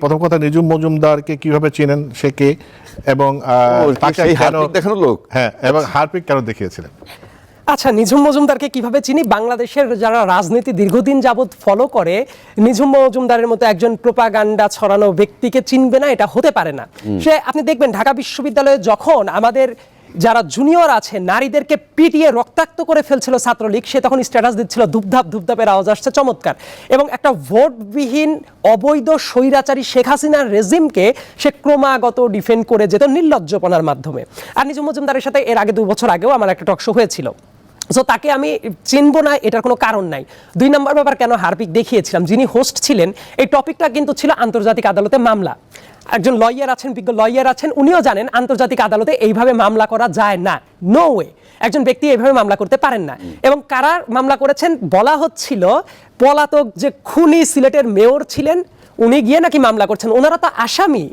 প্রথম কথা নিজুম মজুমদারকে কীভাবে চেনেন সে কে? এবং দেখানো লোক? হ্যাঁ এবং হারপিক কেন দেখিয়েছিলেন? আচ্ছা নিঝুম মজুমদারকে কীভাবে চিনি? বাংলাদেশের যারা রাজনীতি দীর্ঘদিন যাবৎ ফলো করে নিঝুম মজুমদারের মতো একজন প্রোপাগান্ডা ছড়ানো ব্যক্তিকে চিনবে না এটা হতে পারে না। সে আপনি দেখবেন ঢাকা বিশ্ববিদ্যালয়ে যখন আমাদের যারা জুনিয়র আছে, নারীদেরকে পিটিয়ে রক্তাক্ত করে ফেলছিল ছাত্রলীগ, সে তখন স্ট্যাটাস দিচ্ছিল ধূপধাপ, ধূপধাপের আওয়াজ আসছে, চমৎকার। এবং একটা ভোটবিহীন অবৈধ স্বৈরাচারী শেখ হাসিনার রেজিমকে সে ক্রমাগত ডিফেন্ড করে যেত নির্লজ্জপনার মাধ্যমে। আর নিজুম মজুমদারের সাথে এর আগে দু বছর আগেও আমার একটা টকশো হয়েছিল। সো তাকে আমি চিনব না, এটার কোনো কারণ নাই। দুই নম্বর ব্যাপার কেন হারপিক দেখিয়েছিলাম, যিনি হোস্ট ছিলেন, এই টপিকটা কিন্তু ছিল আন্তর্জাতিক আদালতে মামলা। একজন লয়ার আছেন বিজ্ঞ লয়ার আছেন উনিও জানেন আন্তর্জাতিক আদালতে এইভাবে মামলা করা যায় না। নো ওয়ে একজন ব্যক্তি এইভাবে মামলা করতে পারেন না। এবং কারা মামলা করেছেন বলা হচ্ছিল পলাতক যে খুনি সিলেটের মেয়র ছিলেন উনি গিয়ে নাকি মামলা করছেন। ওনারা তো আসামি।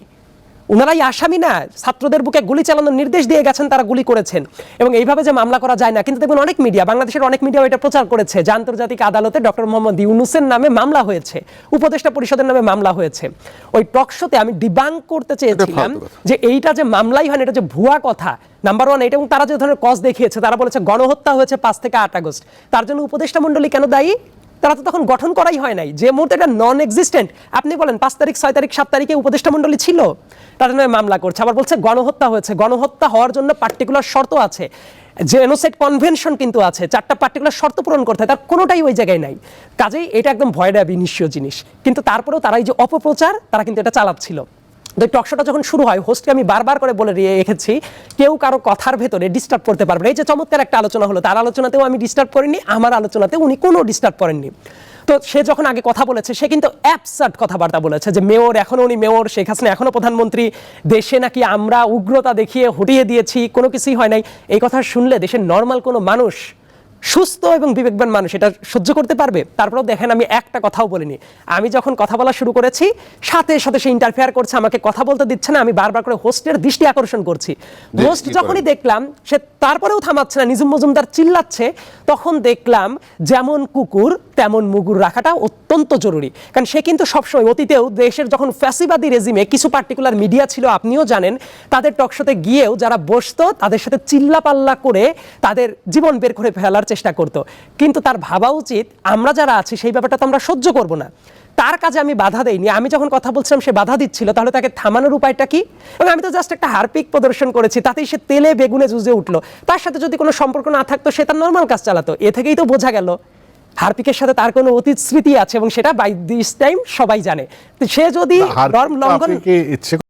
ওনারাই আসামি না ছাত্রদের বুকে গুলি চালানোর নির্দেশ দিয়ে গেছেন তারা গুলি করেছেন। এবং এইভাবে যে মামলা করা যায় না কিন্তু দেখবেন অনেক মিডিয়া বাংলাদেশের অনেক মিডিয়া এটা প্রচার করেছে। যে আন্তর্জাতিক আদালতে ডক্টর মোহাম্মদ ইউনুসের নামে মামলা হয়েছে উপদেষ্টা পরিষদের নামে মামলা হয়েছে। ওই টকশোতে আমি ডিবাঙ্ক করতে চেয়েছিলাম যে এইটা যে মামলাই হয় না, এটা যে ভুয়া কথা নাম্বার ওয়ান এটা এবং তারা যে ধরনের কজ দেখিয়েছে তারা বলেছে গণহত্যা হয়েছে পাঁচ থেকে আট আগস্ট। তার জন্য উপদেষ্টা মণ্ডলী কেন দায়ী? তারা তো তখন গঠন করাই হয় নাই। যে মুহূর্তে এটা নন এক্সিস্টেন্ট আপনি বলেন পাঁচ তারিখ, ছয় তারিখ, সাত তারিখে উপদেষ্টা মণ্ডলী ছিল? তাদের নামে মামলা করছে। আবার বলছে গণহত্যা হয়েছে। গণহত্যা হওয়ার জন্য পার্টিকুলার শর্ত আছে। জেনোসাইড কনভেনশন কিন্তু আছে। চারটা পার্টিকুলার শর্ত পূরণ করতে হয়। তার কোনোটাই ওই জায়গায় নাই। কাজেই এটা একদম ভয়ডাবি নিঃস্ব জিনিস। কিন্তু তারপরেও তারা এই যে অপপ্রচার, তারা কিন্তু এটা চালাচ্ছিল। তো টকশোটা যখন শুরু হয় হোস্টকে আমি বারবার করে বলে রেখেছি, কেউ কারও কথার ভেতরে ডিস্টার্ব করতে পারবে না। এই যে চমৎকার একটা আলোচনা হলো, তার আলোচনাতেও আমি ডিস্টার্ব করিনি, আমার আলোচনাতে উনি কোনো ডিস্টার্ব করেননি। তো সে যখন আগে কথা বলেছে, সে কিন্তু অ্যাপসার্ট কথাবার্তা বলেছে যে মেয়র, এখনও উনি মেয়র, শেখ হাসিনা এখনও প্রধানমন্ত্রী, দেশে নাকি আমরা উগ্রতা দেখিয়ে হটিয়ে দিয়েছি, কোনো কিছুই হয় নাই। এই কথা শুনলে দেশের নর্মাল কোনো মানুষ সুস্থ এবং বিবেকবান মানুষ এটা সহ্য করতে পারবে? তারপরেও দেখেন আমি একটা কথাও বলিনি। আমি যখন কথা বলা শুরু করেছি সাথে সাথে সে ইন্টারফেয়ার করছে আমাকে কথা বলতে দিচ্ছে না আমি বারবার করে হোস্টের দৃষ্টি আকর্ষণ করছি। হোস্ট যখনই দেখলাম সে তারপরেও থামাচ্ছে না নিজুম মজুমদার চিল্লাচ্ছে তখন দেখলাম যেমন কুকুর তেমন মুগুর রাখাটা অত্যন্ত জরুরি। কারণ সে কিন্তু সবসময় অতীতেও দেশের যখন ফ্যাসিবাদী রেজিমে কিছু পার্টিকুলার মিডিয়া ছিল, আপনিও জানেন, তাদের টকশোতে গিয়েও যারা বসতো, তাদের সাথে চিল্লাপাল্লা করে তাদের জীবন বের করে ফেলার চেষ্টা করতো। কিন্তু তার ভাবা উচিত, আমরা যারা আছি, সেই ব্যাপারটা তো আমরা সহ্য করব না। তার কাজে আমি বাধা দেইনি। আমি যখন কথা বলছিলাম, সে বাধা দিচ্ছিল, তাহলে তাকে থামানোর উপায়টা কি? এবং আমি তো জাস্ট একটা হারপিক প্রদর্শন করেছি, তাতেই সে তেলে বেগুনে জুজে উঠল। তার সাথে যদি কোনো সম্পর্ক না থাকতো, সে তার নর্মাল কাজ চালাতো। এ থেকেই তো বোঝা গেল। হারপিকের সাথে তার কোনো অতীত স্মৃতি আছে এবং সেটা বাই দিস টাইম সবাই জানে। তো সে যদি ধর্ম লঙ্ঘন